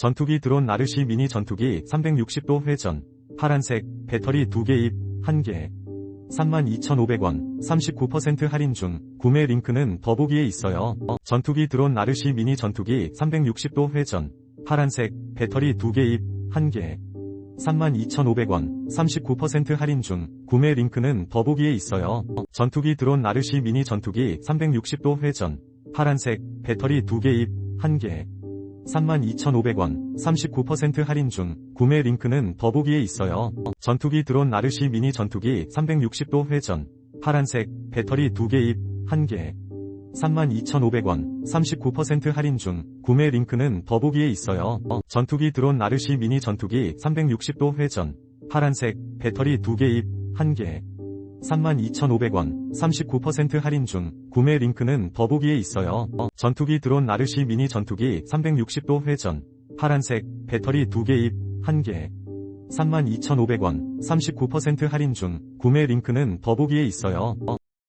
전투기 드론 나르시 미니 전투기 360도 회전. 파란색, 배터리 2개 입, 1개. 32,500원, 39% 할인 중, 구매 링크는 더보기에 있어요. 어, 전투기 드론 나르시 미니 전투기 360도 회전. 파란색, 배터리 2개 입, 1개. 32,500원, 39% 할인 중, 구매 링크는 더보기에 있어요. 어, 전투기 드론 나르시 미니 전투기 360도 회전. 파란색, 배터리 2개 입, 1개. 32,500원, 39% 할인 중, 구매 링크는 더보기에 있어요. 어, 전투기 드론 나르시 미니 전투기 360도 회전. 파란색, 배터리 2개 입, 1개. 32,500원, 39% 할인 중, 구매 링크는 더보기에 있어요. 어, 전투기 드론 나르시 미니 전투기 360도 회전. 파란색, 배터리 2개 입, 1개. 32,500원, 39% 할인 중, 구매 링크는 더보기에 있어요. 어, 전투기 드론 나르시 미니 전투기 360도 회전. 파란색, 배터리 2개 입, 1개. 32,500원, 39% 할인 중, 구매 링크는 더보기에 있어요. 어,